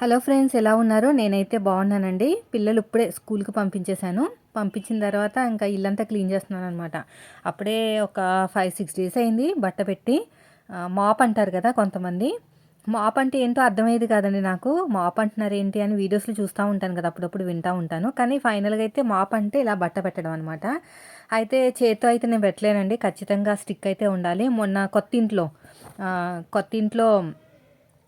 Hello friends ఎలా ఉన్నారు? నేనైతే బాగున్నానండి. పిల్లలు ఇప్పుడే స్కూల్కి పంపించేశాను. పంపించిన తర్వాత ఇంకా ఇల్లంతా క్లీన్ చేస్తున్నాను అనమాట అప్పుడే ఒక ఫైవ్ సిక్స్ డేస్ అయింది బట్ట పెట్టి. మాప్ అంటారు కదా కొంతమంది. మాప్ అంటే ఏంటో అర్థమయ్యేది కాదండి నాకు. మాప్ అంటున్నారు ఏంటి అని వీడియోస్లో చూస్తూ ఉంటాను కదా అప్పుడప్పుడు వింటూ ఉంటాను. కానీ ఫైనల్గా అయితే మాప్ అంటే ఇలా బట్ట పెట్టడం అనమాట అయితే చేతితో అయితే నేను పెట్టలేనండి. ఖచ్చితంగా స్టిక్ అయితే ఉండాలి. మొన్న కొత్త ఇంట్లో కొత్త ఇంట్లో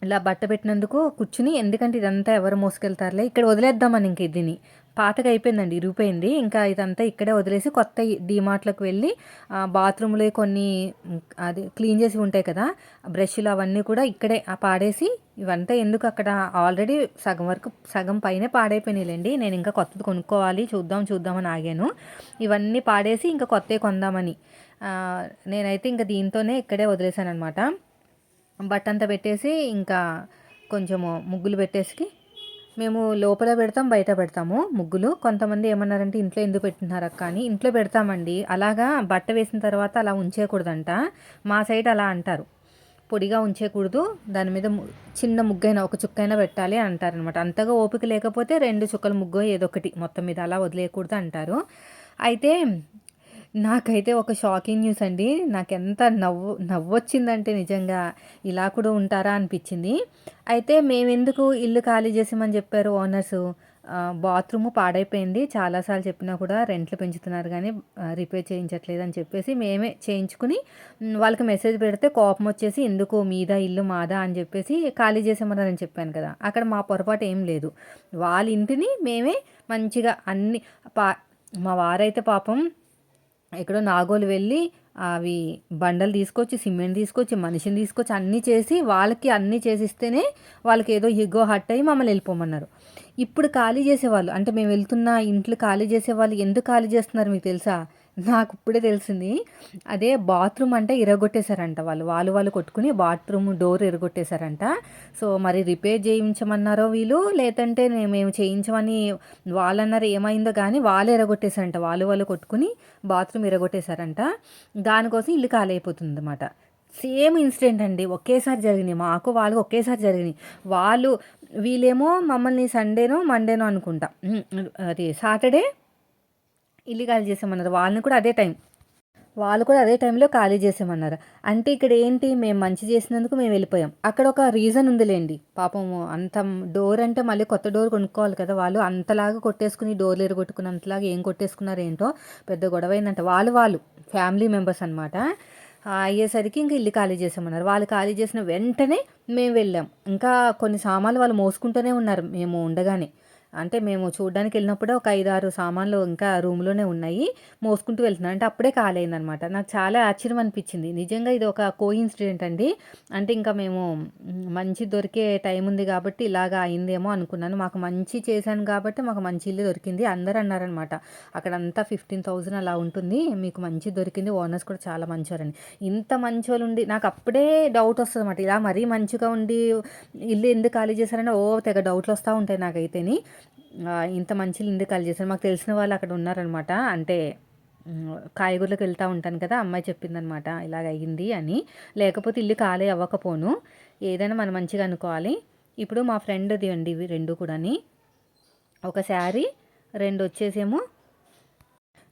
ఇలా బట్ట పెట్టినందుకు కూర్చుని ఎందుకంటే ఇదంతా ఎవరు మోసుకెళ్తారులే. ఇక్కడ వదిలేద్దామని ఇంక దీన్ని పాతగా అయిపోయిందండి ఇరిగిపోయింది. ఇంకా ఇదంతా ఇక్కడే వదిలేసి కొత్త డీమార్ట్లకు వెళ్ళి బాత్రూంలో కొన్ని అది క్లీన్ చేసి ఉంటాయి కదా బ్రష్లు అవన్నీ కూడా ఇక్కడే పాడేసి ఇవంతా ఎందుకు అక్కడ ఆల్రెడీ సగం వరకు సగం పైనే పాడైపోయినాయిలేండి. నేను ఇంకా కొత్తది కొనుక్కోవాలి చూద్దాం చూద్దామని ఆగాను. ఇవన్నీ పాడేసి ఇంకా కొత్తవి కొందామని. నేనైతే ఇంకా దీంతోనే ఇక్కడే వదిలేశాను అనమాట బట్టంతా పెట్టేసి ఇంకా కొంచెము ముగ్గులు పెట్టేసి మేము లోపల పెడతాం బయట పెడతాము ముగ్గులు. కొంతమంది ఏమన్నారంటే ఇంట్లో ఎందుకు పెట్టినారు అక్క? అని. ఇంట్లో పెడతామండి. అలాగా బట్ట వేసిన తర్వాత అలా ఉంచేయకూడదంట మా సైడ్ అలా అంటారు. పొడిగా ఉంచేయకూడదు దాని మీద చిన్న ముగ్గైనా ఒక చుక్కైనా పెట్టాలి అంటారనమాట అంతగా ఓపిక లేకపోతే రెండు చుక్కల ముగ్గు ఏదొకటి మొత్తం మీద అలా వదిలేయకూడదు అంటారు. అయితే నాకైతే ఒక షాకింగ్ న్యూస్ అండి. నాకెంత నవ్వు నవ్వొచ్చిందంటే నిజంగా ఇలా కూడా ఉంటారా అనిపించింది. అయితే మేమెందుకు ఇల్లు ఖాళీ చేసామని చెప్పారు ఓనర్స్. బాత్రూమ్ పాడైపోయింది. చాలాసార్లు చెప్పినా కూడా రెంట్లు పెంచుతున్నారు కానీ రిపేర్ చేయించట్లేదు అని చెప్పేసి మేమే చేయించుకుని వాళ్ళకి మెసేజ్ పెడితే కోపం వచ్చేసి ఎందుకు మీద ఇల్లు మాదా అని చెప్పేసి ఖాళీ చేసామని చెప్పాను కదా. అక్కడ మా పొరపాటు ఏం లేదు. వాళ్ళ ఇంటిని మేమే మంచిగా అన్ని పా మా వారైతే పాపం ఎక్కడో నాగోలు వెళ్ళి అవి బండలు తీసుకొచ్చి సిమెంట్ తీసుకొచ్చి మనిషిని తీసుకొచ్చి అన్నీ చేసి వాళ్ళకి అన్నీ చేసిస్తేనే వాళ్ళకి ఏదో ఎగో హట్ అయ్యి మమ్మల్ని వెళ్ళిపోమన్నారు. ఇప్పుడు ఖాళీ చేసేవాళ్ళు అంటే మేము వెళ్తున్న ఇంట్లో ఖాళీ చేసేవాళ్ళు ఎందుకు ఖాళీ చేస్తున్నారు మీకు తెలుసా? నాకు ఇప్పుడే తెలిసింది. అదే బాత్రూమ్ అంటే ఇరగొట్టేశారంట వాళ్ళు. వాళ్ళు వాళ్ళు కొట్టుకుని బాత్రూమ్ డోర్ ఇరగొట్టేశారంట. సో మరి రిపేర్ చేయించమన్నారో వీళ్ళు? లేదంటే మేము చేయించమని వాళ్ళన్నారు ఏమైందో కానీ వాళ్ళు ఎరగొట్టేశారంట వాళ్ళు వాళ్ళు కొట్టుకుని బాత్రూమ్ ఇరగొట్టేశారంట. దానికోసం ఇల్లు ఖాళీ అనమాట సేమ్ ఇన్సిడెంట్ అండి. ఒకేసారి జరిగినాయి. మాకు వాళ్ళు ఒకేసారి జరిగినాయి. వాళ్ళు వీళ్ళేమో మమ్మల్ని సండేనో మండేనో అనుకుంటా. అది సాటర్డే ఇల్లు ఖాళీ చేసామన్నారు. వాళ్ళని కూడా అదే టైం వాళ్ళు కూడా అదే టైంలో ఖాళీ చేసామన్నారు. అంటే ఇక్కడ ఏంటి మేము మంచి చేసినందుకు మేము వెళ్ళిపోయాం. అక్కడ ఒక రీజన్ ఉందిలేండి. పాపం అంత డోర్ అంటే మళ్ళీ కొత్త డోర్ కొనుక్కోవాలి కదా. వాళ్ళు అంతలాగా కొట్టేసుకుని డోర్లు ఎరగొట్టుకున్నంతలాగా ఏం కొట్టేసుకున్నారు ఏంటో పెద్ద గొడవ అయిందంట వాళ్ళు వాళ్ళు ఫ్యామిలీ మెంబర్స్ అనమాట అయ్యేసరికి ఇంకా ఇల్లు ఖాళీ చేసామన్నారు. వాళ్ళు ఖాళీ చేసిన వెంటనే మేము వెళ్ళాం. ఇంకా కొన్ని సామాన్లు వాళ్ళు మోసుకుంటూనే ఉన్నారు. మేము ఉండగానే. అంటే మేము చూడడానికి వెళ్ళినప్పుడే ఒక ఐదు ఆరు సామాన్లు ఇంకా రూమ్లోనే ఉన్నాయి మోసుకుంటూ వెళ్తున్నాను అంటే అప్పుడే ఖాళీ నాకు చాలా ఆశ్చర్యం అనిపించింది నిజంగా ఇది ఒక కో ఇన్సిడెంట్ అండి. అంటే ఇంకా మేము మంచి దొరికే టైం ఉంది కాబట్టి ఇలాగా అయిందేమో అనుకున్నాను. మాకు మంచి చేశాను కాబట్టి మాకు మంచి ఇల్లు దొరికింది. అందరు అన్నారనమాట అక్కడంతా ఫిఫ్టీన్ థౌజండ్ అలా ఉంటుంది. మీకు మంచి దొరికింది. ఓనర్స్ కూడా చాలా మంచివారని ఇంత మంచి వాళ్ళు ఉండి నాకు అప్పుడే డౌట్ వస్తుంది అనమాట ఇలా మరీ మంచిగా ఉండి ఇల్లు ఎందుకు ఖాళీ చేశారని ఓ తెగ డౌట్లు వస్తూ ఉంటాయి నాకైతేని. ఇంత మంచి ఎందుకు కాల్ చేశారు. మాకు తెలిసిన వాళ్ళు అక్కడ ఉన్నారనమాట. అంటే కాయగూరలకు వెళ్తూ ఉంటాను కదా అమ్మాయి చెప్పిందనమాట ఇలాగ అయ్యింది అని. లేకపోతే ఇల్లు ఖాళీ అవ్వకపోను. ఏదైనా మనం మంచిగా అనుకోవాలి. ఇప్పుడు మా ఫ్రెండ్ది అండి ఇవి రెండు కూడాని. ఒక శారీ రెండు వచ్చేసేమో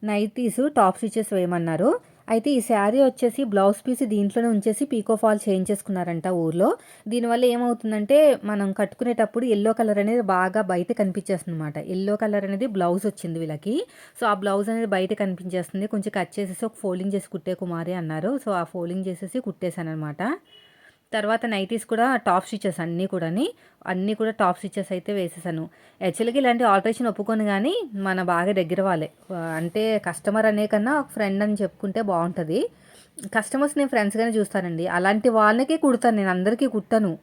నైటీస్ టాప్ స్టిచెస్ వేయమన్నారు. అయితే ఈ శారీ వచ్చేసి బ్లౌజ్ పీస్ దీంట్లోనే ఉంచేసి పీకో ఫాల్ చేయించేసుకున్నారంట ఊర్లో. దీనివల్ల ఏమవుతుందంటే మనం కట్టుకునేటప్పుడు ఎల్లో కలర్ అనేది బాగా బయట కనిపించేస్తుంది అనమాట ఎల్లో కలర్ అనేది బ్లౌజ్ వచ్చింది వీళ్ళకి. సో ఆ బ్లౌజ్ అనేది బయట కనిపించేస్తుంది. కొంచెం కట్ చేసేసి ఒక ఫోల్డింగ్ చేసి కుట్టే కుమారి అన్నారు. సో ఆ ఫోల్డింగ్ చేసేసి కుట్టేశాను అనమాట తర్వాత నైటీస్ కూడా టాప్ స్టిచెస్ అన్నీ కూడాని అన్నీ కూడా టాప్ స్టిచెస్ అయితే వేసేసాను. యాక్చువల్గా ఇలాంటి ఆల్టరేషన్ ఒప్పుకొని కానీ మన బాగా దగ్గర వాళ్ళే. అంటే కస్టమర్ అనే కన్నా ఒక ఫ్రెండ్ అని చెప్పుకుంటే బాగుంటుంది కస్టమర్స్ నేను ఫ్రెండ్స్గానే చూస్తానండి. అలాంటి వాళ్ళకే కుడతాను నేను అందరికీ కుట్టాను.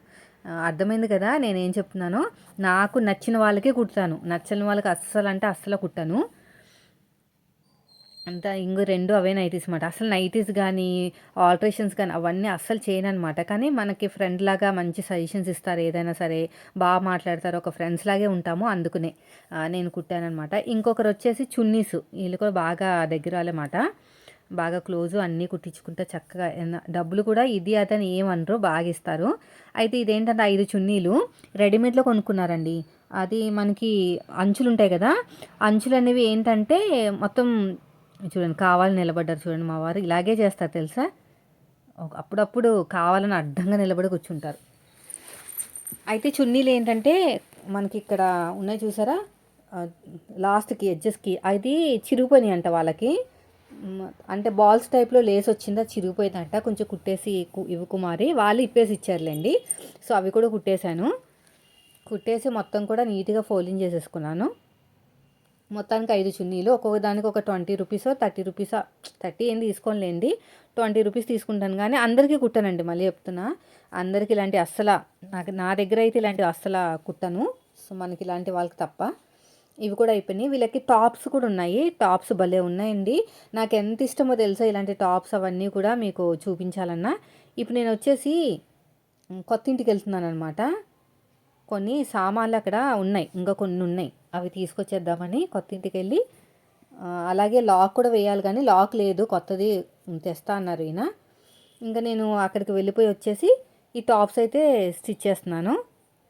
అర్థమైంది కదా? నేనేం చెప్తున్నానో? నాకు నచ్చిన వాళ్ళకే కుడతాను. నచ్చని వాళ్ళకి అస్సలు అంటే అస్సలు కుట్టాను. అంతా ఇంగు రెండు అవే నైటీస్ అనమాట అసలు నైటీస్ కానీ ఆల్ట్రేషన్స్ కానీ అవన్నీ అస్సలు చేయను అనమాట కానీ మనకి ఫ్రెండ్ లాగా మంచి సజెషన్స్ ఇస్తారు. ఏదైనా సరే బాగా మాట్లాడతారు. ఒక ఫ్రెండ్స్ లాగే ఉంటాము అందుకునే. నేను కుట్టానమాట ఇంకొకరు వచ్చేసి చున్నీస్. వీళ్ళు కూడా బాగా దగ్గర వాళ్ళమాట బాగా క్లోజ్ అన్నీ కుట్టించుకుంటే చక్కగా డబ్బులు కూడా ఇది అతను ఏమనరు. బాగా ఇస్తారు. అయితే ఇదేంటంటే ఐదు చున్నీలు. రెడీమేడ్లో కొనుక్కున్నారండి. అది మనకి అంచులు ఉంటాయి కదా. అంచులు అనేవి ఏంటంటే మొత్తం చూడండి కావాలి నిలబడ్డారు చూడండి మా వారు. ఇలాగే చేస్తారు తెలుసా? అప్పుడప్పుడు కావాలని అడ్డంగా నిలబడి కూర్చుంటారు. అయితే చున్నీలు ఏంటంటే మనకి ఇక్కడ ఉన్నాయి చూసారా? లాస్ట్కి ఎడ్జెస్కి. అది చిరిగిపోయినాయి అంట వాళ్ళకి. అంటే బాల్స్ టైప్లో లేస్ వచ్చిందా చిరిగిపోయిందంట. కొంచెం కుట్టేసి కు- కుమారి. వాళ్ళు ఇప్పేసి ఇచ్చారులేండి. సో అవి కూడా కుట్టేశాను. కుట్టేసి మొత్తం కూడా నీట్గా ఫోల్డింగ్ చేసేసుకున్నాను. మొత్తానికి ఐదు చున్నీలు. ఒక్కొక్క దానికి ఒక ట్వంటీ రూపీసో థర్టీ రూపీసో థర్టీ ఏం తీసుకోలేండి ట్వంటీ రూపీస్ తీసుకుంటాను కానీ అందరికీ కుట్టానండి మళ్ళీ చెప్తున్నా. అందరికీ ఇలాంటి అస్సల నాకు నా దగ్గర అయితే ఇలాంటివి అస్సల కుట్టను. సో మనకి ఇలాంటి వాళ్ళకి తప్ప. ఇవి కూడా అయిపోయినాయి. వీళ్ళకి టాప్స్ కూడా ఉన్నాయి. టాప్స్ భలే ఉన్నాయండి. నాకు ఎంత ఇష్టమో తెలుసా ఇలాంటి టాప్స్ అవన్నీ కూడా మీకు చూపించాలన్నా. ఇప్పుడు నేను వచ్చేసి కొత్త ఇంటికి వెళ్తున్నాను అనమాట కొన్ని సామాన్లు అక్కడ ఉన్నాయి. ఇంకా కొన్ని ఉన్నాయి. అవి తీసుకొచ్చేద్దామని కొత్త ఇంటికి వెళ్ళి అలాగే లాక్ కూడా వేయాలి కానీ లాక్ లేదు కొత్తది తెస్తా అన్నారు ఈయన. ఇంకా నేను అక్కడికి వెళ్ళిపోయి వచ్చేసి ఈ టాప్స్ అయితే స్టిచ్ చేస్తున్నాను.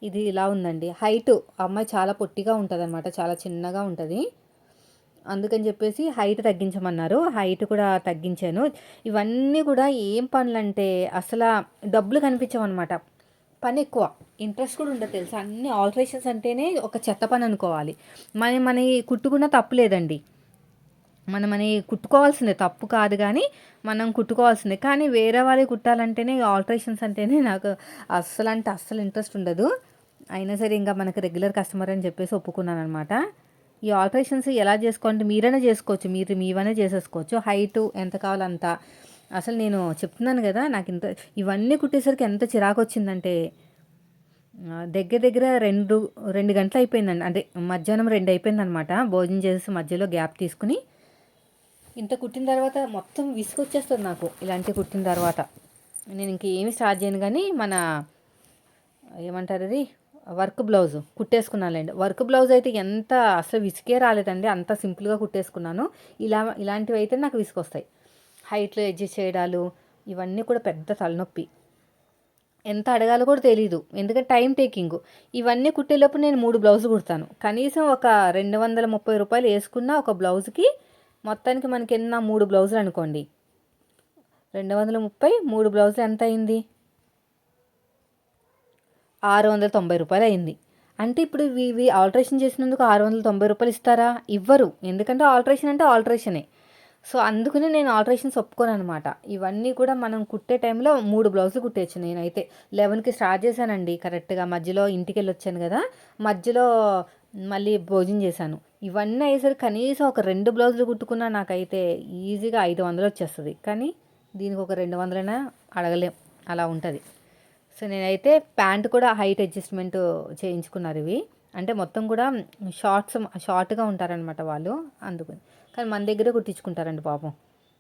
ఇది ఇలా ఉందండి. హైట్ అమ్మాయి చాలా పొట్టిగా ఉంటుంది అనమాట చాలా చిన్నగా ఉంటుంది. అందుకని చెప్పేసి హైట్ తగ్గించమన్నారు. హైట్ కూడా తగ్గించాను. ఇవన్నీ కూడా ఏం పనులంటే అసలు డబ్బులు కనిపించమన్నమాట పని ఎక్కువ ఇంట్రెస్ట్ కూడా ఉండదు తెలుసా? అన్ని ఆల్టరేషన్స్ అంటేనే ఒక చెత్త పని అనుకోవాలి. మన మన కుట్టుకున్న తప్పు లేదండి. మనం అని కుట్టుకోవాల్సిందే. తప్పు కాదు కానీ మనం కుట్టుకోవాల్సిందే. కానీ వేరే వాళ్ళే కుట్టాలంటేనే ఆల్టరేషన్స్ అంటేనే నాకు అస్సలు అంటే అస్సలు ఇంట్రెస్ట్ ఉండదు. అయినా సరే ఇంకా మనకు రెగ్యులర్ కస్టమర్ అని చెప్పేసి ఒప్పుకున్నాను అనమాట ఈ ఆల్టరేషన్స్ ఎలా చేసుకోవాలంటే మీరైనా చేసుకోవచ్చు. మీరు మీవనే చేసేసుకోవచ్చు. హైట్ ఎంత కావాలంత. అసలు నేను చెప్తున్నాను కదా నాకు ఇంత ఇవన్నీ కుట్టేసరికి ఎంత చిరాకు వచ్చిందంటే దగ్గర దగ్గర రెండు రెండు గంటలు అయిపోయిందండి. అంటే మధ్యాహ్నం రెండు అయిపోయిందనమాట. భోజనం చేసి మధ్యలో గ్యాప్ తీసుకుని ఇంత కుట్టిన తర్వాత మొత్తం విసుగొచ్చేస్తుంది నాకు ఇలాంటి కుట్టిన తర్వాత. నేను ఇంక ఏమి స్టార్ట్ చేయను కానీ మన ఏమంటారు అది? వర్క్ బ్లౌజ్ కుట్టేసుకున్నానులేండి. వర్క్ బ్లౌజ్ అయితే ఎంత అసలు విసుకే రాలేదండి. అంత సింపుల్గా కుట్టేసుకున్నాను. ఇలా ఇలాంటివి అయితే నాకు విసుకొస్తాయి హైట్లో అడ్జస్ట్ చేయడాలు ఇవన్నీ కూడా పెద్ద తలనొప్పి. ఎంత అడగాలో కూడా తెలియదు ఎందుకంటే టైం టేకింగ్. ఇవన్నీ కుట్టేలోపు నేను మూడు బ్లౌజ్ కుడతాను. కనీసం ఒక రెండు వందల ముప్పై రూపాయలు వేసుకున్న ఒక బ్లౌజ్కి మొత్తానికి మనకి ఎన్న మూడు బ్లౌజులు అనుకోండి. రెండు వందల ముప్పై మూడు బ్లౌజులు ఎంత అయింది? ఆరు వందల తొంభై రూపాయలు అయింది. అంటే ఇప్పుడు ఇవి ఇవి ఆల్టరేషన్ చేసినందుకు ఆరు వందల తొంభై రూపాయలు ఇస్తారా? ఇవ్వరు. ఎందుకంటే ఆల్టరేషన్ అంటే ఆల్టరేషనే. సో అందుకనే నేను ఆల్టరేషన్స్ ఒప్పుకోను అనమాట ఇవన్నీ కూడా మనం కుట్టే టైంలో మూడు బ్లౌజులు కుట్టేయచ్చు నేనైతే. లెవెన్కి స్టార్ట్ చేశానండి కరెక్ట్గా. మధ్యలో ఇంటికి వెళ్ళి వచ్చాను కదా మధ్యలో మళ్ళీ భోజనం చేశాను. ఇవన్నీ అయ్యేసరికి కనీసం ఒక రెండు బ్లౌజులు కుట్టుకున్నా నాకైతే ఈజీగా ఐదు వందలు వచ్చేస్తుంది. కానీ దీనికి ఒక రెండు వందలైనా అడగలేం. అలా ఉంటుంది. సో నేనైతే ప్యాంట్ కూడా హైట్ అడ్జస్ట్మెంట్ చేయించుకున్నారు ఇవి. అంటే మొత్తం కూడా షార్ట్స్ షార్ట్గా ఉంటారనమాట వాళ్ళు. అందుకని కానీ మన దగ్గరే కుట్టించుకుంటారండి పాపం.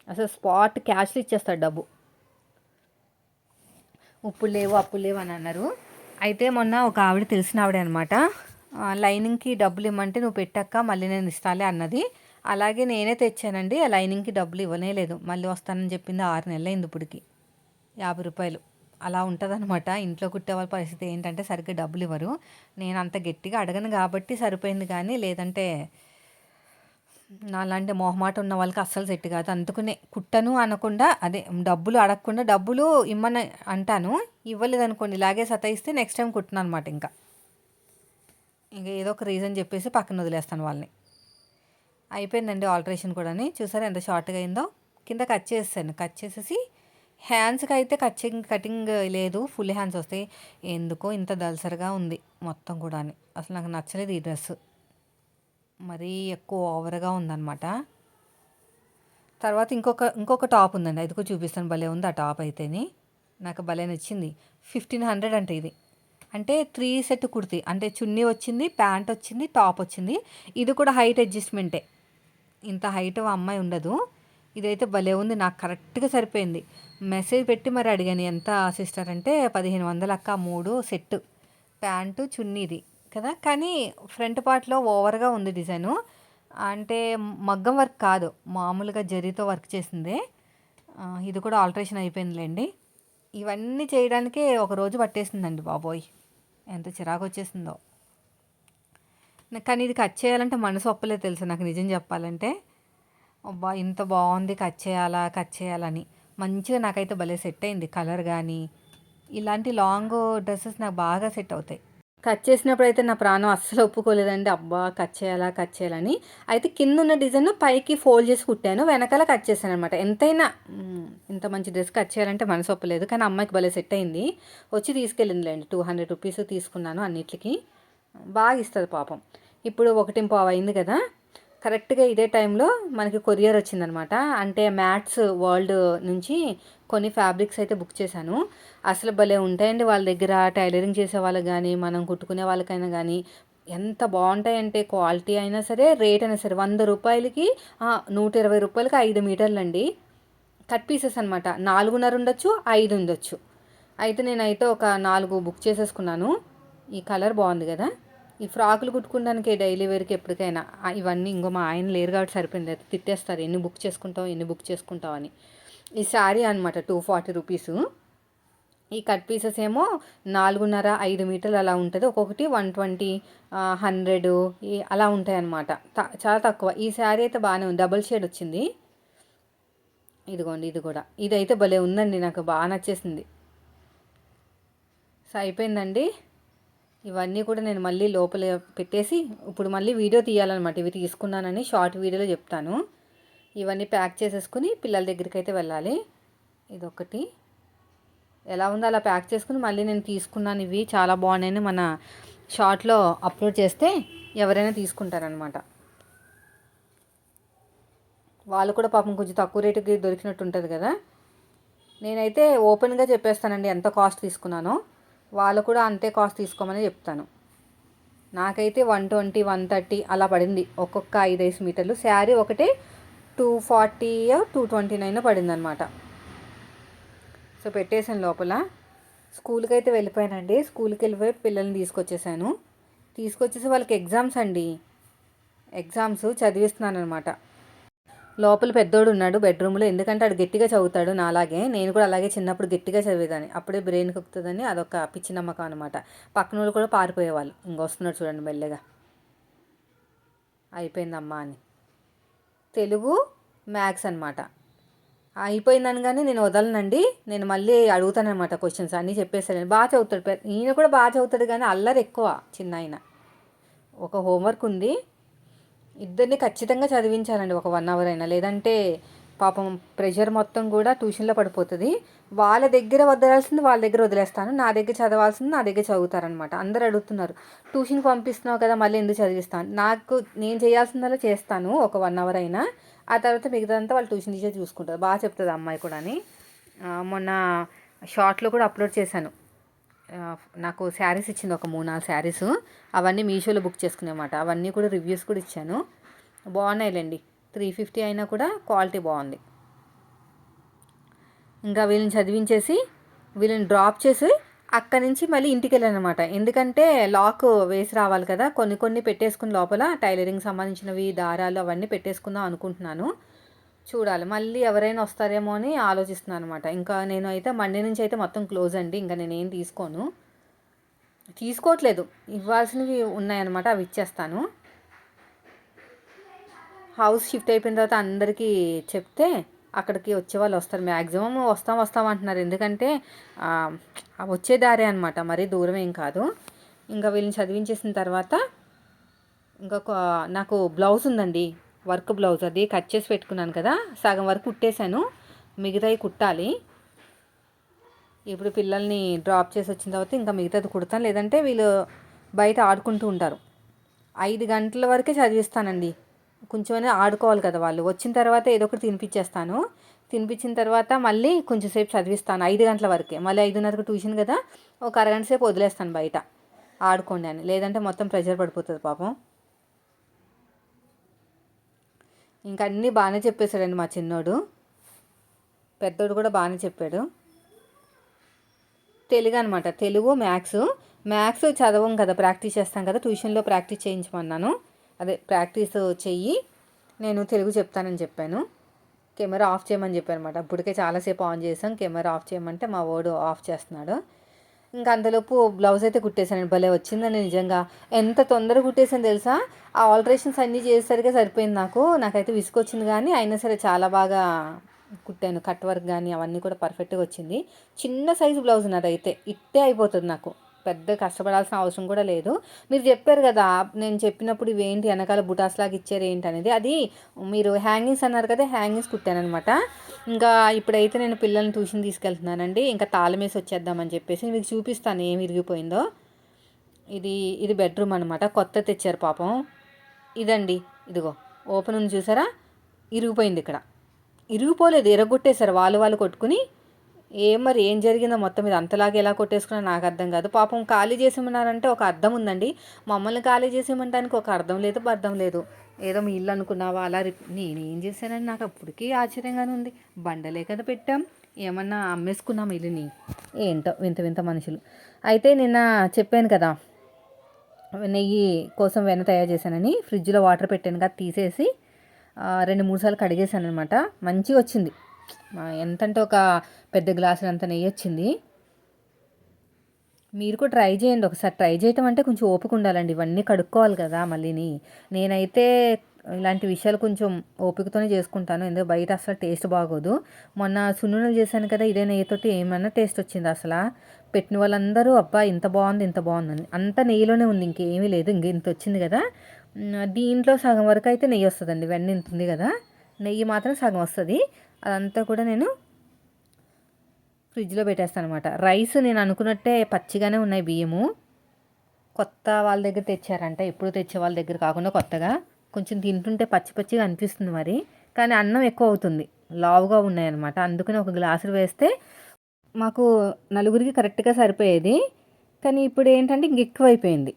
అసలు స్పాట్ క్యాష్లు ఇచ్చేస్తారు డబ్బు. ఉప్పు లేవు అప్పులు లేవు అని అన్నారు. అయితే మొన్న ఒక ఆవిడ తెలిసిన ఆవిడ అనమాట లైనింగ్కి డబ్బులు ఇమ్మంటే నువ్వు పెట్టాక మళ్ళీ నేను ఇస్తాలే అన్నది. అలాగే నేనే తెచ్చానండి ఆ లైనింగ్కి డబ్బులు ఇవ్వనే లేదు. మళ్ళీ వస్తానని చెప్పింది ఆరు నెలలైంది ఇప్పటికి యాభై రూపాయలు. అలా ఉంటుందన్నమాట. ఇంట్లో కుట్టే వాళ్ళ పరిస్థితి ఏంటంటే సరిగ్గా డబ్బులు ఇవ్వరు. నేను అంత గట్టిగా అడగను కాబట్టి సరిపోయింది కానీ లేదంటే నాలాంటి మొహమాట ఉన్న వాళ్ళకి అస్సలు సెట్ కాదు. అందుకనే కుట్టను అనకుండా అదే డబ్బులు అడగకుండా డబ్బులు ఇమ్మని అంటాను. ఇవ్వలేదు అనుకోండి ఇలాగే సతాయిస్తే నెక్స్ట్ టైం కుట్టను అనమాట ఇంకా. ఇంకా ఏదో ఒక రీజన్ చెప్పేసి పక్కన వదిలేస్తాను వాళ్ళని. అయిపోయిందండి ఆల్టరేషన్ కూడా చూసారా ఎంత షార్ట్గా అయిందో? కింద కట్ చేసేసాను. కట్ చేసేసి హ్యాండ్స్కి అయితే కచ్చింగ్ కటింగ్ లేదు. ఫుల్ హ్యాండ్స్ వస్తాయి. ఎందుకో ఇంత దల్సరిగా ఉంది మొత్తం కూడా అసలు నాకు నచ్చలేదు ఈ డ్రెస్ మరీ ఎక్కువ ఓవర్గా ఉందన్నమాట. తర్వాత ఇంకొక ఇంకొక టాప్ ఉందండి. అది కూడా చూపిస్తాను. భలే ఉంది ఆ టాప్ అయితేని. నాకు భలే నచ్చింది. ఫిఫ్టీన్ హండ్రెడ్ అంటే ఇది. అంటే త్రీ సెట్ కుర్తీ. అంటే చున్నీ వచ్చింది ప్యాంట్ వచ్చింది టాప్ వచ్చింది. ఇది కూడా హైట్ అడ్జస్ట్మెంటే. ఇంత హైట్ అమ్మాయి ఉండదు. ఇదైతే భలే ఉంది. నాకు కరెక్ట్గా సరిపోయింది. మెసేజ్ పెట్టి మరి అడిగాను. ఎంత సిస్టర్ అంటే పదిహేను వందలు అక్క మూడు సెట్. ప్యాంటు చున్నీది. కదా? కానీ ఫ్రంట్ పార్ట్లో ఓవర్గా ఉంది డిజైను. అంటే మగ్గం వర్క్ కాదు. మామూలుగా జరీతో వర్క్ చేసిందే. ఇది కూడా ఆల్టరేషన్ అయిపోయిందిలేండి. ఇవన్నీ చేయడానికే ఒక రోజు పట్టేసిందండి బాబోయ్. ఎంత చిరాకు వచ్చేసిందో. కానీ ఇది కట్ చేయాలంటే మనసు ఒప్పలేదు తెలుసు నాకు నిజం చెప్పాలంటే. అబ్బా ఇంత బాగుంది కట్ చేయాలా కట్ చేయాలని. మంచిగా నాకైతే భలే సెట్ అయింది కలర్ కానీ ఇలాంటి లాంగ్ డ్రెస్సెస్ నాకు బాగా సెట్ అవుతాయి. కట్ చేసినప్పుడు అయితే నా ప్రాణం అస్సలు ఒప్పుకోలేదండి. అబ్బా కట్ చేయాలా కట్ చేయాలని అయితే కింద ఉన్న డిజైన్ పైకి ఫోల్డ్ చేసి కుట్టాను. వెనకాల కట్ చేశాను అనమాట ఎంతైనా ఇంత మంచి డ్రెస్ కట్ చేయాలంటే మనసు ఒప్పలేదు. కానీ అమ్మాయికి భలే సెట్ అయింది. వచ్చి తీసుకెళ్ళిందిలేండి. టూ హండ్రెడ్ రూపీస్ తీసుకున్నాను అన్నిటికి బాగా ఇస్తుంది పాపం. ఇప్పుడు ఒకటి పావు అయింది కదా. కరెక్ట్గా ఇదే టైంలో మనకి కొరియర్ వచ్చిందనమాట అంటే మ్యాథ్స్ వరల్డ్ నుంచి కొన్ని ఫ్యాబ్రిక్స్ అయితే బుక్ చేశాను. అసలు భలే ఉంటాయండి వాళ్ళ దగ్గర. టైలరింగ్ చేసే వాళ్ళకి కానీ మనం కుట్టుకునే వాళ్ళకైనా కానీ ఎంత బాగుంటాయంటే క్వాలిటీ అయినా సరే రేట్ అయినా సరే. వంద రూపాయలకి నూట ఇరవై రూపాయలకి ఐదు మీటర్లు అండి. కట్ పీసెస్ అనమాట నాలుగున్నర ఉండొచ్చు ఐదు ఉండొచ్చు. అయితే నేనైతే ఒక నాలుగు బుక్ చేసేసుకున్నాను. ఈ కలర్ బాగుంది కదా. ఈ ఫ్రాకులు కుట్టుకోవడానికి డైలీ వేర్కి ఎప్పటికైనా ఇవన్నీ ఇంకో మా ఆయన లేరు కాబట్టి సరిపోయింది. అయితే తిట్టేస్తారు. ఎన్ని బుక్ చేసుకుంటావు ఎన్ని బుక్ చేసుకుంటావు అని. ఈ శారీ అనమాట టూ ఫార్టీ రూపీసు ఈ కట్ పీసెస్ ఏమో నాలుగున్నర ఐదు మీటర్లు అలా ఉంటుంది. ఒక్కొక్కటి వన్ ట్వంటీ హండ్రెడ్ అలా ఉంటాయి అన్నమాట. చాలా తక్కువ. ఈ శారీ అయితే బాగానే ఉంది. డబుల్ షేడ్ వచ్చింది. ఇదిగోండి ఇది కూడా. ఇదైతే భలే ఉందండి. నాకు బాగా నచ్చేసింది. సో అయిపోయిందండి. ఇవన్నీ కూడా నేను మళ్ళీ లోపల పెట్టేసి ఇప్పుడు మళ్ళీ వీడియో తీయాలన్నమాట. ఇవి తీసుకున్నానని షార్ట్ వీడియోలో చెప్తాను. ఇవన్నీ ప్యాక్ చేసేసుకుని పిల్లల దగ్గరికి అయితే వెళ్ళాలి. ఇదొకటి. ఎలా ఉందో అలా ప్యాక్ చేసుకుని మళ్ళీ నేను తీసుకున్నాను ఇవి. చాలా బాగున్నాయని మన షార్ట్లో అప్లోడ్ చేస్తే ఎవరైనా తీసుకుంటారనమాట వాళ్ళు కూడా పాపం కొంచెం తక్కువ రేటుకి దొరికినట్టు ఉంటుంది కదా. నేనైతే ఓపెన్గా చెప్పేస్తానండి ఎంత కాస్ట్ తీసుకున్నానో. వాళ్ళు కూడా అంతే కాస్ట్ తీసుకోమని చెప్తాను. నాకైతే వన్ ట్వంటీ వన్ థర్టీ అలా పడింది ఒక్కొక్క ఐదేసి మీటర్లు. శారీ ఒకటి two forty two twenty nine పడిందనమాట so పెట్టేశాను లోపల. స్కూల్కి అయితే వెళ్ళిపోయానండి. స్కూల్కి వెళ్ళిపోయి పిల్లల్ని తీసుకొచ్చేసాను. తీసుకొచ్చేసి వాళ్ళకి ఎగ్జామ్స్ అండి. ఎగ్జామ్స్ చదివిస్తున్నాను అనమాట లోపల పెద్దోడు ఉన్నాడు బెడ్రూమ్లో. ఎందుకంటే ఆడు గట్టిగా చదువుతాడు నాలాగే. నేను కూడా అలాగే చిన్నప్పుడు గట్టిగా చదివేదాన్ని. అప్పుడే బ్రెయిన్ కుక్కుతుందని అదొక పిచ్చి నమ్మకం అనమాట పక్కన వాళ్ళు కూడా పారిపోయేవాళ్ళు. ఇంకొస్తున్నాడు చూడండి మెల్లగా. అయిపోయిందమ్మా అని. తెలుగు మ్యాథ్స్ అనమాట అయిపోయిందని కానీ నేను వదలనండి. నేను మళ్ళీ అడుగుతాను అనమాట క్వశ్చన్స్ అన్నీ చెప్పేస్తాను. బాగా చదువుతాడు. ఈయన కూడా బాగా చదువుతాడు కానీ అల్లరి ఎక్కువ చిన్న ఆయన. ఒక హోంవర్క్ ఉంది. ఇద్దరిని ఖచ్చితంగా చదివించాలండి. ఒక వన్ అవర్ అయినా. లేదంటే పాపం ప్రెషర్ మొత్తం కూడా ట్యూషన్లో పడిపోతుంది. వాళ్ళ దగ్గర వదలాల్సింది వాళ్ళ దగ్గర వదిలేస్తాను. నా దగ్గర చదవాల్సింది నా దగ్గర చదువుతారనమాట అందరు అడుగుతున్నారు ట్యూషన్కి పంపిస్తున్నావు కదా మళ్ళీ ఎందుకు చదివిస్తాను నాకు నేను చేయాల్సిందల్లా చేస్తాను ఒక వన్ అవర్ అయినా. ఆ తర్వాత మిగతాదంతా వాళ్ళు ట్యూషన్ టీచర్ చూసుకుంటారు బాగా చెప్తుంది అమ్మాయి కూడా అని. మొన్న షార్ట్లో కూడా అప్లోడ్ చేశాను. నాకు శారీస్ ఇచ్చింది ఒక మూడు నాలుగు శారీస్. అవన్నీ మీషోలో బుక్ చేసుకునేమాట. అవన్నీ కూడా రివ్యూస్ కూడా ఇచ్చాను. బాగున్నాయిలేండి. త్రీ ఫిఫ్టీ అయినా కూడా క్వాలిటీ బాగుంది. ఇంకా వీళ్ళని చదివించేసి వీళ్ళని డ్రాప్ చేసి అక్కడి నుంచి మళ్ళీ ఇంటికి వెళ్ళానమాట ఎందుకంటే లాక్ వేసి రావాలి కదా. కొన్ని కొన్ని పెట్టేసుకుని లోపల టైలరింగ్ సంబంధించినవి దారాలు అవన్నీ పెట్టేసుకుందాం అనుకుంటున్నాను. చూడాలి. మళ్ళీ ఎవరైనా వస్తారేమో అని ఆలోచిస్తున్నాను అనమాట ఇంకా నేను అయితే మండే నుంచి అయితే మొత్తం క్లోజ్ అండి. ఇంకా నేను ఏం తీసుకోను. తీసుకోవట్లేదు. ఇవ్వాల్సినవి ఉన్నాయన్నమాట. అవి ఇచ్చేస్తాను. హౌస్ షిఫ్ట్ అయిపోయిన తర్వాత అందరికీ చెప్తే అక్కడికి వచ్చే వాళ్ళు వస్తారు. మ్యాక్సిమం వస్తాం వస్తాం అంటున్నారు. ఎందుకంటే వచ్చే దారే అనమాట మరీ దూరం ఏం కాదు. ఇంకా వీళ్ళని చదివించేసిన తర్వాత ఇంకా నాకు బ్లౌజ్ ఉందండి. Work blouse. అది కట్ చేసి పెట్టుకున్నాను కదా. సగం వరకు కుట్టేశాను. మిగతాయి కుట్టాలి. ఇప్పుడు పిల్లల్ని డ్రాప్ చేసి వచ్చిన తర్వాత ఇంకా మిగతాది కుడతాను. లేదంటే వీళ్ళు బయట ఆడుకుంటూ ఉంటారు. ఐదు గంటల వరకే చదివిస్తానండి. కొంచెమైనా ఆడుకోవాలి కదా వాళ్ళు. వచ్చిన తర్వాత ఏదో ఒకటి తినిపించేస్తాను. తినిపించిన తర్వాత మళ్ళీ కొంచెం సేపు చదివిస్తాను ఐదు గంటల వరకే. మళ్ళీ ఐదున్నరకు ట్యూషన్ కదా ఒక అరగంట సేపు వదిలేస్తాను బయట ఆడుకోండి అని. లేదంటే మొత్తం ప్రెషర్ పడిపోతుంది పాపం. ఇంకా అన్నీ బాగానే చెప్పేశాడండి మా చిన్నోడు. పెద్దోడు కూడా బాగానే చెప్పాడు. తెలుగు అనమాట తెలుగు మ్యాథ్స్. మ్యాథ్స్ చదవం కదా ప్రాక్టీస్ చేస్తాం కదా ట్యూషన్లో ప్రాక్టీస్ చేయించమన్నాను. అదే ప్రాక్టీస్ చెయ్యి. నేను తెలుగు చెప్తానని చెప్పాను. కెమెరా ఆఫ్ చేయమని చెప్పాను అనమాట అప్పటికే చాలాసేపు ఆన్ చేసాం కెమెరా ఆఫ్ చేయమంటే మా వాడు ఆఫ్ చేస్తున్నాడు. ఇంకా అంతలోపు బ్లౌజ్ అయితే కుట్టేశాను భలే వచ్చిందని నిజంగా. ఎంత తొందరగా కుట్టేసాను తెలుసా? ఆ ఆల్టరేషన్స్ అన్నీ చేసేసరికి సరిపోయింది నాకు. నాకైతే విసుకొచ్చింది కానీ అయినా సరే చాలా బాగా కుట్టాను. కట్ వర్క్ కానీ అవన్నీ కూడా పర్ఫెక్ట్గా వచ్చింది. చిన్న సైజు బ్లౌజ్ నాదైతే. ఇట్టే అయిపోతుంది నాకు. పెద్ద కష్టపడాల్సిన అవసరం కూడా లేదు. మీరు చెప్పారు కదా నేను చెప్పినప్పుడు ఇవేంటి వెనకాల బుటాస్ లాగా ఇచ్చారు ఏంటి అనేది అది మీరు హ్యాంగింగ్స్ అన్నారు కదా హ్యాంగింగ్స్ కుట్టానమాట ఇంకా ఇప్పుడైతే నేను పిల్లల్ని ట్యూషన్ తీసుకెళ్తున్నానండి. ఇంకా తాళమేసి వచ్చేద్దామని చెప్పేసి మీకు చూపిస్తాను ఏమి విరిగిపోయిందో. ఇది ఇది బెడ్రూమ్ అనమాట కొత్త తెచ్చారు పాపం. ఇదండి ఇదిగో. ఓపెన్ ఉంది చూసారా? ఇరిగిపోయింది ఇక్కడ. ఇరిగిపోలేదు ఎరగొట్టేశారు. వాళ్ళు వాళ్ళు కొట్టుకుని ఏం మరి ఏం జరిగిందో మొత్తం మీద అంతలాగా ఎలా కొట్టేసుకున్నా నాకు అర్థం కాదు. పాపం ఖాళీ చేసేమన్నారంటే ఒక అర్థం ఉందండి. మమ్మల్ని ఖాళీ చేసేయమంటానికి ఒక అర్థం లేదు అర్థం లేదు. ఏదో మీ ఇల్లు అనుకున్నావా? అలా నేను ఏం చేశానని నాకు అప్పటికీ ఆశ్చర్యంగానే ఉంది. బండలే కదా పెట్టాం. ఏమన్నా అమ్మేసుకున్నాం ఇల్లుని? ఏంటో వింత వింత మనుషులు. అయితే నిన్న చెప్పాను కదా నెయ్యి కోసం వెన్న తయారు చేశానని ఫ్రిడ్జ్లో వాటర్ పెట్టాను కదా తీసేసి రెండు మూడు సార్లు కడిగేశాను అనమాట మంచిగా వచ్చింది. ఎంతంటే ఒక పెద్ద గ్లాసు అంత నెయ్యి వచ్చింది మీరు కూడా ట్రై చేయండి ఒకసారి ట్రై చేయటం అంటే కొంచెం ఓపిక ఉండాలండి. ఇవన్నీ కడుక్కోవాలి కదా మళ్ళీని. నేనైతే ఇలాంటి విషయాలు కొంచెం ఓపికతోనే చేసుకుంటాను. ఎందుకు బయట అసలు టేస్ట్ బాగోదు. మొన్న సున్నులు చేశాను కదా ఇదే నెయ్యితోటి ఏమన్నా టేస్ట్ వచ్చింది అసలు? పెట్టిన వాళ్ళందరూ అబ్బా ఇంత బాగుంది ఇంత బాగుందని అంత నెయ్యిలోనే ఉంది ఇంకేమీ లేదు ఇంక ఇంత వచ్చింది కదా. దీంట్లో సగం వరకు అయితే నెయ్యి వస్తుందండి వెన్న ఇంత ఉంది కదా. నెయ్యి మాత్రం సగం వస్తుంది. అదంతా కూడా నేను ఫ్రిడ్జ్లో పెట్టేస్తాను అనమాట రైస్ నేను అనుకున్నట్టే పచ్చిగానే ఉన్నాయి బియ్యము. కొత్త వాళ్ళ దగ్గర తెచ్చారంట. ఎప్పుడు తెచ్చే వాళ్ళ దగ్గర కాకుండా కొత్తగా. కొంచెం తింటుంటే పచ్చి పచ్చిగా అనిపిస్తుంది మరి. కానీ అన్నం ఎక్కువ అవుతుంది. లావుగా ఉన్నాయన్నమాట. అందుకని ఒక గ్లాసులు వేస్తే మాకు నలుగురికి కరెక్ట్గా సరిపోయేది. కానీ ఇప్పుడు ఏంటంటే ఇంక ఎక్కువైపోయింది.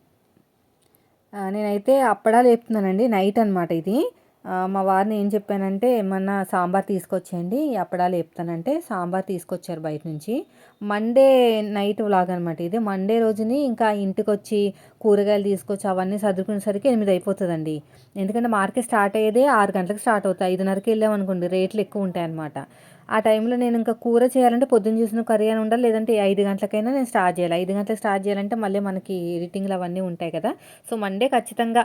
నేనైతే అప్పడాలు వేపుతున్నానండి. నైట్ అనమాట ఇది. మా వారిని ఏం చెప్పానంటే ఏమన్నా సాంబార్ తీసుకొచ్చేయండి అప్పడాలు వేపుతానంటే సాంబార్ తీసుకొచ్చారు బయట నుంచి. మండే నైట్ వ్లాగ్ అనమాట ఇది. మండే రోజుని ఇంకా ఇంటికి వచ్చి కూరగాయలు తీసుకొచ్చి అవన్నీ సర్దుకునేసరికి ఎనిమిది అయిపోతుందండి. ఎందుకంటే మార్కెట్ స్టార్ట్ అయ్యేదే ఆరు గంటలకు స్టార్ట్ అవుతాయి. ఐదున్నరకి వెళ్ళామనుకోండి రేట్లు ఎక్కువ ఉంటాయన్నమాట ఆ టైంలో నేను ఇంకా కూర చేయాలంటే పొద్దున్న చూసిన కర్రీ అని ఉండాలి లేదంటే ఐదు గంటలకైనా నేను స్టార్ట్ చేయాలి. ఐదు గంటలకు స్టార్ట్ చేయాలంటే మళ్ళీ మనకి ఎడిటింగ్లు అవన్నీ ఉంటాయి కదా. సో మండే ఖచ్చితంగా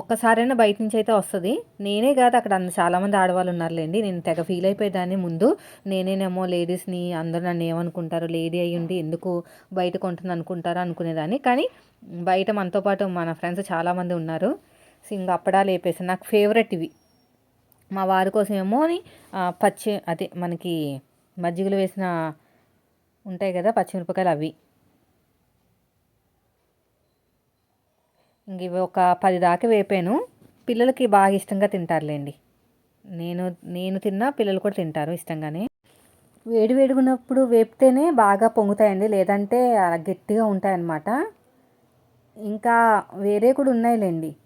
ఒక్కసారైనా బయట నుంచి అయితే వస్తుంది. నేనే కాదు అక్కడ చాలామంది ఆడవాళ్ళు ఉన్నారులేండి. నేను తెగ ఫీల్ అయిపోయేదాన్ని ముందు. నేనేనేమో లేడీస్ని అందరూ నన్ను ఏమనుకుంటారు? లేడీ అయ్యి ఉండి ఎందుకు బయట కొంటుంది అనుకుంటారు అనుకునేదాన్ని. కానీ బయట మనతో పాటు మన ఫ్రెండ్స్ చాలామంది ఉన్నారు. సింగ అప్పడాలు లేపేసి నాకు ఫేవరెట్ ఇవి. మా వారి కోసం ఏమో అని పచ్చి అదే మనకి మజ్జిగలు వేసిన ఉంటాయి కదా పచ్చిమిరపకాయలు అవి. ఇవి ఒక పది దాకా వేపాను. పిల్లలకి బాగా ఇష్టంగా తింటారులేండి. నేను నేను తిన్నా పిల్లలు కూడా తింటారు ఇష్టంగానే. వేడి వేడిగా వేపితేనే బాగా పొంగుతాయండి. లేదంటే గట్టిగా ఉంటాయన్నమాట. ఇంకా వేరే కూడా ఉన్నాయిలేండి.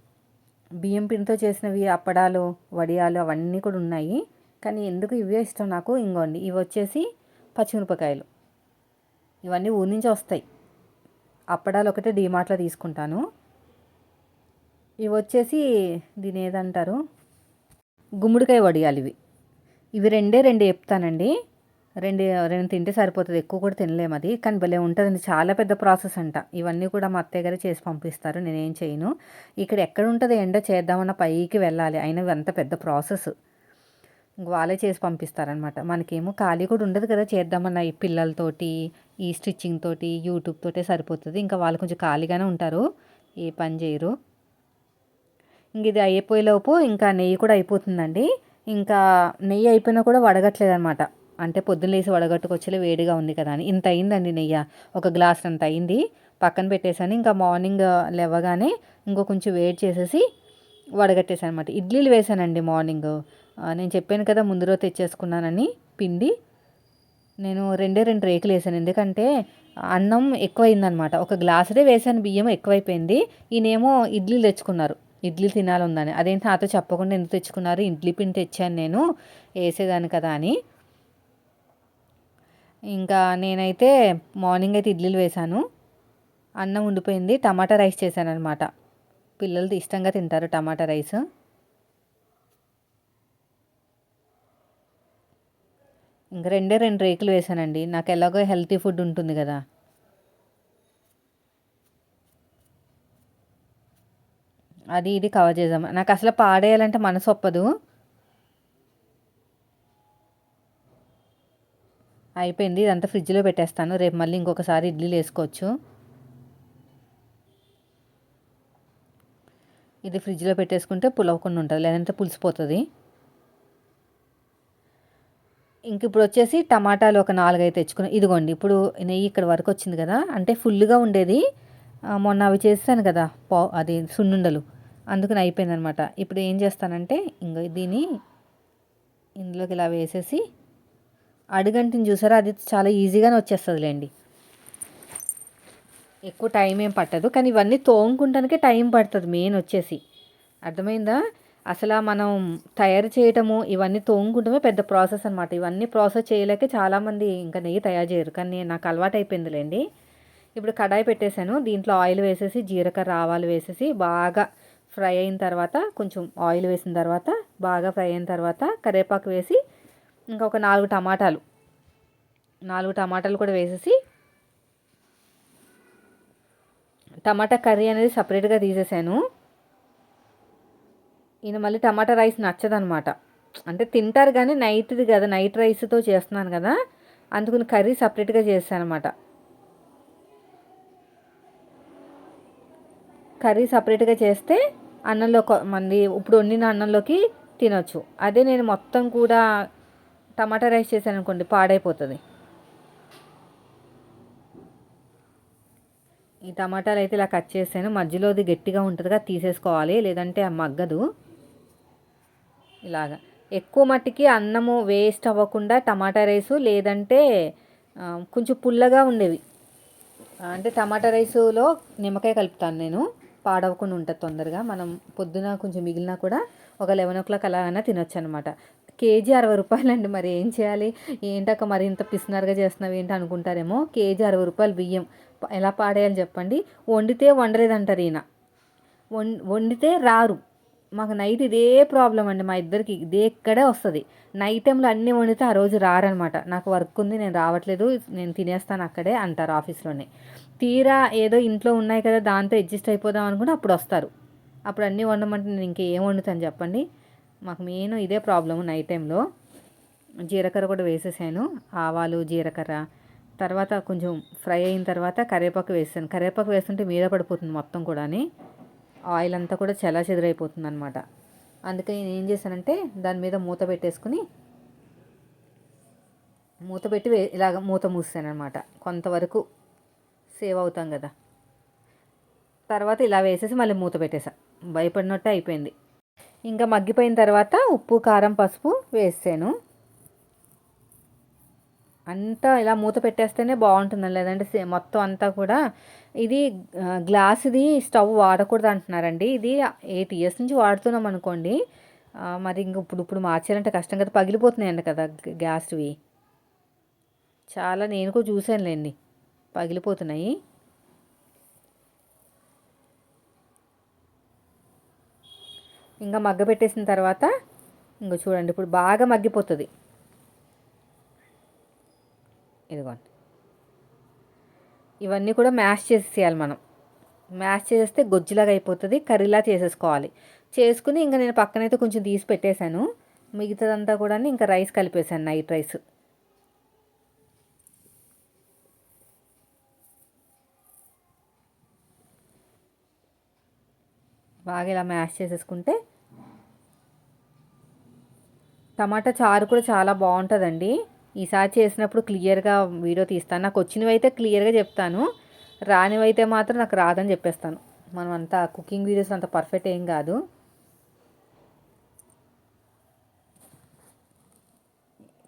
బియ్యం పిండితో చేసినవి అప్పడాలు వడియాలు అవన్నీ కూడా ఉన్నాయి. కానీ ఎందుకు ఇవే ఇష్టం నాకు? ఇంకోండి ఇవి వచ్చేసి పచ్చిమిరపకాయలు. ఇవన్నీ ఊరి నుంచి వస్తాయి. అప్పడాలు ఒకటే డీమార్ట్లో తీసుకుంటాను. ఇవి వచ్చేసి దీని ఏదంటారు? గుమ్మడికాయ వడియాలు ఇవి. ఇవి రెండే రెండు చెప్తానండి. రెండు రెండు తింటే సరిపోతుంది. ఎక్కువ కూడా తినలేము అది. కానీ భలే ఉంటుందండి. చాలా పెద్ద ప్రాసెస్ అంట. ఇవన్నీ కూడా మా అత్తయ్య గారు చేసి పంపిస్తారు. నేనేం చేయను. ఇక్కడ ఎక్కడ ఉంటుంది ఎండ చేద్దామన్న పైకి వెళ్ళాలి. అయినా అంత పెద్ద ప్రాసెస్. వాళ్ళే చేసి పంపిస్తారనమాట మనకేమో ఖాళీ కూడా ఉండదు కదా చేద్దామన్న ఈ పిల్లలతోటి ఈ స్టిచ్చింగ్ తోటి యూట్యూబ్ తోటే సరిపోతుంది. ఇంకా వాళ్ళు కొంచెం ఖాళీగానే ఉంటారు. ఏ పని చేయరు. ఇంక ఇది అయిపోయేలోపు ఇంకా నెయ్యి కూడా అయిపోతుందండి. ఇంకా నెయ్యి అయిపోయినా కూడా వడగట్లేదు అనమాట అంటే పొద్దున్న లేసి వడగట్టుకొచ్చేలా వేడిగా ఉంది కదా అని. ఇంత అయిందండి నెయ్యి. ఒక గ్లాస్ అంత అయింది. పక్కన పెట్టేశాను. ఇంకా మార్నింగ్ లేవగానే ఇంకో కొంచెం వేడి చేసేసి వడగట్టేశాను అనమాట ఇడ్లీలు వేసానండి మార్నింగ్. నేను చెప్పాను కదా ముందు రోజు తెచ్చేసుకున్నానని పిండి. నేను రెండే రెండు రేకులు వేసాను. ఎందుకంటే అన్నం ఎక్కువైందనమాట ఒక గ్లాసుడే వేసాను. బియ్యం ఎక్కువైపోయింది. ఈయనేమో ఇడ్లీలు తెచ్చుకున్నారు. ఇడ్లీ తినాలందని. అదేంటి నాతో చెప్పకుండా ఎందుకు తెచ్చుకున్నారు? ఇడ్లీ పిండి తెచ్చాను నేను. వేసేదాన్ని కదా అని. ఇంకా నేనైతే మార్నింగ్ అయితే ఇడ్లీలు వేశాను. అన్నం ఉండిపోయింది. టమాటా రైస్ చేశాను అనమాట పిల్లలు ఇష్టంగా తింటారు టమాటా రైస్. ఇంకా రెండే రెండు రేకులు వేసానండి నాకు ఎలాగో హెల్తీ ఫుడ్ ఉంటుంది కదా. అది ఇది కవర్ చేద్దాం. నాకు అసలు పాడేయాలంటే మనసు ఒప్పదు. అయిపోయింది ఇదంతా ఫ్రిడ్జ్లో పెట్టేస్తాను. రేపు మళ్ళీ ఇంకొకసారి ఇడ్లీలు వేసుకోవచ్చు. ఇది ఫ్రిడ్జ్లో పెట్టేసుకుంటే పులవకుండా ఉంటుంది లేదంటే పులిసిపోతుంది ఇంక ఇప్పుడు వచ్చేసి టమాటాలు ఒక నాలుగైదు తెచ్చుకుని ఇదిగోండి ఇప్పుడు నెయ్యి ఇక్కడ వరకు వచ్చింది కదా అంటే ఫుల్గా ఉండేది. మొన్న అవి చేస్తాను కదా పా అది సున్నుండలు. అందుకని అయిపోయిందనమాట. ఇప్పుడు ఏం చేస్తానంటే ఇంక దీన్ని ఇందులోకి ఇలా వేసేసి అడుగంటిని చూసారా? అది చాలా ఈజీగానే వచ్చేస్తుందిలేండి. ఎక్కువ టైం ఏం పట్టదు కానీ ఇవన్నీ తోముకుంటానికే టైం పడుతుంది మెయిన్ వచ్చేసి. అర్థమైందా? అసలు మనం తయారు చేయటము ఇవన్నీ తోముకుంటమే పెద్ద ప్రాసెస్ అనమాట. ఇవన్నీ ప్రాసెస్ చేయలేక చాలామంది ఇంకా నెయ్యి తయారు చేయరు కానీ నాకు అలవాటు అయిపోయిందిలేండి. ఇప్పుడు కడాయి పెట్టేశాను దీంట్లో ఆయిల్ వేసేసి జీలకర్ర ఆవాలు వేసేసి బాగా ఫ్రై అయిన తర్వాత కొంచెం ఆయిల్ వేసిన తర్వాత బాగా ఫ్రై అయిన తర్వాత కరివేపాకు వేసి ఇంకా ఒక నాలుగు టమాటాలు నాలుగు టమాటాలు కూడా వేసేసి టమాటా కర్రీ అనేది సపరేట్గా తీసేసాను. ఈయన మళ్ళీ టమాటా రైస్ నచ్చదనమాట. అంటే తింటారు కానీ నైట్ది కదా నైట్ రైస్తో చేస్తున్నాను కదా అందుకని కర్రీ సపరేట్గా చేస్తాను అనమాట కర్రీ సపరేట్గా చేస్తే అన్నంలో మంది ఇప్పుడు వండిన అన్నంలోకి తినొచ్చు. అదే నేను మొత్తం కూడా టమాటా రైస్ చేశాను అనుకోండి పాడైపోతుంది. ఈ టమాటాలు అయితే ఇలా కట్ చేసాను. మధ్యలోది గట్టిగా ఉంటుందిగా తీసేసుకోవాలి. లేదంటే మగ్గదు. ఇలాగా. ఎక్కువ మట్టికి అన్నము వేస్ట్ అవ్వకుండా టమాటా రైసు లేదంటే కొంచెం పుల్లగా ఉండేవి. అంటే టమాటా రైసులో నిమ్మకాయ కలుపుతాను నేను. పాడవకుండా ఉంటుంది తొందరగా. మనం పొద్దున కొంచెం మిగిలినా కూడా ఒక లెవెన్ ఓ క్లాక్ అలాగైనా తినొచ్చు అనమాట కేజీ అరవై రూపాయలు అండి మరి ఏం చేయాలి? ఏంటక్క మరి ఇంత పిసినర్గా చేస్తున్నావు ఏంటి అనుకుంటారేమో? కేజీ అరవై రూపాయలు బియ్యం. ఎలా పాడేయాలి చెప్పండి? వండితే వండలేదంటారు ఈయన. వండితే రారు. మాకు నైట్ ఇదే ప్రాబ్లం అండి మా ఇద్దరికి. ఇదే ఇక్కడే వస్తుంది. నైట్ టైంలో అన్నీ వండితే ఆ రోజు రారనమాట నాకు వర్క్ ఉంది నేను రావట్లేదు నేను తినేస్తాను అక్కడే అంటారు ఆఫీస్లోనే. తీరా ఏదో ఇంట్లో ఉన్నాయి కదా దాంతో అడ్జస్ట్ అయిపోదాం అనుకుంటే అప్పుడు వస్తారు. అప్పుడు అన్నీ వండమంటే నేను ఇంకేం వండుతాను చెప్పండి. మాకు మెయిన్ ఇదే ప్రాబ్లము నైట్ టైంలో. జీలకర్ర కూడా వేసేసాను ఆవాలు జీలకర్ర. తర్వాత కొంచెం ఫ్రై అయిన తర్వాత కరివేపాకు వేసాను కరివేపాకు వేస్తుంటే మీద పడిపోతుంది మొత్తం కూడా ఆయిల్ అంతా కూడా చలా చెదిరైపోతుంది అనమాట అందుకని నేను ఏం చేశానంటే దాని మీద మూత పెట్టేసుకుని మూత పెట్టి ఇలాగ మూత మూసాను అనమాట కొంతవరకు సేవ్ అవుతాం కదా. తర్వాత ఇలా వేసేసి మళ్ళీ మూత పెట్టేసా. భయపడినట్టే అయిపోయింది. ఇంకా మగ్గిపోయిన తర్వాత ఉప్పు కారం పసుపు వేసాను అంతా ఇలా మూత పెట్టేస్తేనే బాగుంటుంది లేదంటే మొత్తం అంతా కూడా ఇది గ్లాస్ది స్టవ్ వాడకూడదు అంటున్నారండి. ఇది ఎయిట్ ఇయర్స్ నుంచి వాడుతున్నాం అనుకోండి. మరి ఇంక ఇప్పుడు ఇప్పుడు మార్చాలంటే కష్టం కదా. పగిలిపోతున్నాయండి కదా గ్యాస్వి. చాలా నేను కూడా చూశానులేండి. పగిలిపోతున్నాయి. ఇంకా మగ్గ పెట్టేసిన తర్వాత ఇంకో చూడండి ఇప్పుడు బాగా మగ్గిపోతుంది. ఇదిగోండి. ఇవన్నీ కూడా మ్యాష్ చేసేయాలి మనం. మ్యాష్ చేస్తే గొజ్జులాగా అయిపోతుంది కర్రీలా చేసేసుకోవాలి. చేసుకుని ఇంకా నేను పక్కనైతే కొంచెం తీసి పెట్టేశాను. మిగతాదంతా కూడా ఇంకా రైస్ కలిపేశాను నైట్ రైస్. బాగా ఇలా మ్యాష్ చేసేసుకుంటే టమాటా చారు కూడా చాలా బాగుంటుందండి. ఈసారి చేసినప్పుడు క్లియర్గా వీడియో తీస్తాను. నాకు వచ్చినవి అయితే క్లియర్గా చెప్తాను. రానివైతే మాత్రం నాకు రాదని చెప్పేస్తాను. మనం అంతా కుకింగ్ వీడియోస్ అంత పర్ఫెక్ట్ ఏం కాదు.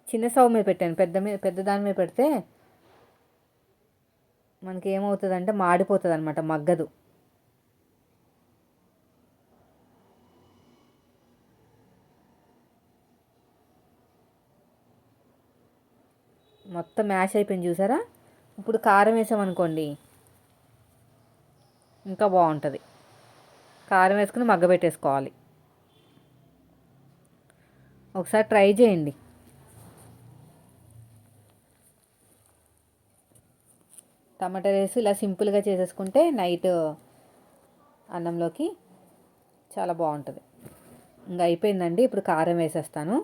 చిన్న స్టవ్ మీద పెట్టాను. పెద్ద మీద పెద్ద దాని మీద పెడితే మనకి ఏమవుతుందంటే మాడిపోతుంది అనమాట మగ్గదు. మొత్తం మ్యాష్ అయిపోయింది చూసారా? ఇప్పుడు కారం వేసామనుకోండి. ఇంకా బాగుంటుంది. కారం వేసుకుని మగ్గబెట్టేసుకోవాలి ఒకసారి ట్రై చేయండి. టమాటా రైస్ ఇలా సింపుల్గా చేసేసుకుంటే నైట్ అన్నంలోకి చాలా బాగుంటుంది. ఇంకా అయిపోయిందండి. ఇప్పుడు కారం వేసేస్తాను.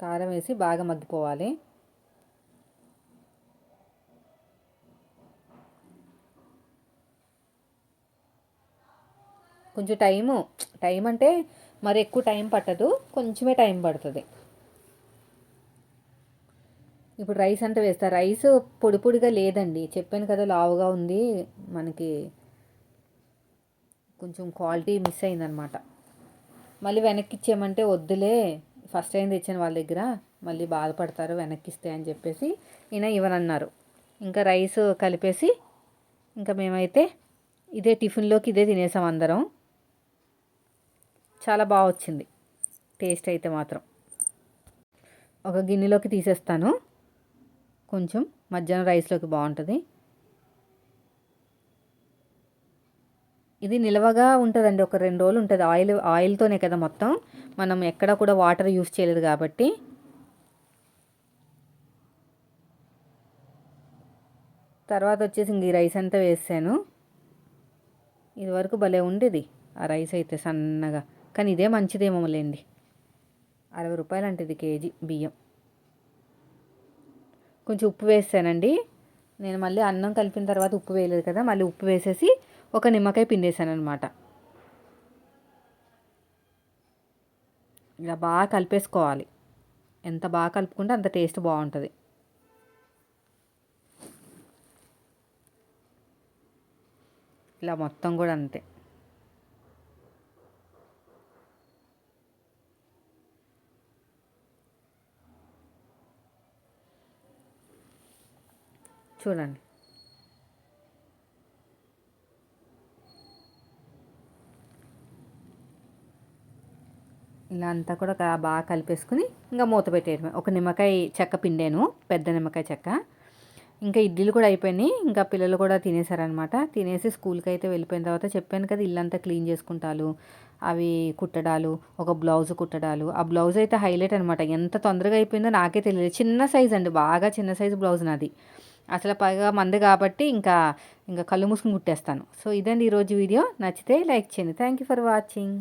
కారం వేసి బాగా మగ్గిపోవాలి. కొంచెం టైము టైం అంటే మరి ఎక్కువ టైం పట్టదు కొంచెమే టైం పడుతుంది. ఇప్పుడు రైస్ అంటే వేస్తా. రైస్ పొడి పొడిగా లేదండి. చెప్పాను కదా లావుగా ఉంది. మనకి కొంచెం క్వాలిటీ మిస్ అయిందనమాట. మళ్ళీ వెనక్కి ఇచ్చేయమంటే వద్దులే. ఫస్ట్ టైం తెచ్చాను వాళ్ళ దగ్గర మళ్ళీ బాధపడతారు వెనక్కిస్తే అని చెప్పేసి ఈయన ఇవ్వనన్నారు. ఇంకా రైస్ కలిపేసి ఇంకా మేమైతే ఇదే టిఫిన్లోకి ఇదే తినేసాం అందరం. చాలా బాగా వచ్చింది. టేస్ట్ అయితే మాత్రం. ఒక గిన్నెలోకి తీసేస్తాను. కొంచెం మధ్యాహ్నం రైస్లోకి బాగుంటుంది. ఇది నిల్వగా ఉంటుందండి. ఒక రెండు రోజులు ఉంటుంది. ఆయిల్ ఆయిల్తోనే కదా మొత్తం. మనం ఎక్కడ కూడా వాటర్ యూస్ చేయలేదు కాబట్టి. తర్వాత వచ్చేసి ఇంక ఈ రైస్ అంతా వేసాను. ఇది వరకు భలే ఉండేది. ఆ రైస్ అయితే సన్నగా. కానీ ఇదే మంచిదేమో లేండి. అరవై రూపాయలు అంటే ఇది కేజీ బియ్యం. కొంచెం ఉప్పు వేసానండి. నేను మళ్ళీ అన్నం కలిపిన తర్వాత ఉప్పు వేయలేదు కదా. మళ్ళీ ఉప్పు వేసేసి ఒక నిమ్మకాయ పిండేశాను అనమాట ఇలా బాగా కలిపేసుకోవాలి. ఎంత బాగా కలుపుకుంటే అంత టేస్ట్ బాగుంటుంది. ఇలా మొత్తం కూడా అంతే. చూడండి. ఇలా అంతా కూడా బాగా కలిపేసుకుని ఇంకా మూత పెట్టేయడమే. ఒక నిమ్మకాయ చెక్క పిండాను పెద్ద నిమ్మకాయ చెక్క. ఇంకా ఇడ్లీలు కూడా అయిపోయినాయి. ఇంకా పిల్లలు కూడా తినేసారనమాట తినేసి స్కూల్కి అయితే వెళ్ళిపోయిన తర్వాత చెప్పాను కదా ఇల్లంతా క్లీన్ చేసుకుంటారు అవి కుట్టడాలు ఒక బ్లౌజ్ కుట్టడాలు. ఆ బ్లౌజ్ అయితే హైలైట్ అనమాట ఎంత తొందరగా అయిపోయిందో నాకే తెలియదు చిన్న సైజ్ అండి బాగా చిన్న సైజు బ్లౌజ్ నాది. అసలు పైగా మంది కాబట్టి ఇంకా ఇంకా కళ్ళు మూసుకుని కుట్టేస్తాను. సో ఇదండి ఈరోజు వీడియో. నచ్చితే లైక్ చేయండి. Thank you for watching.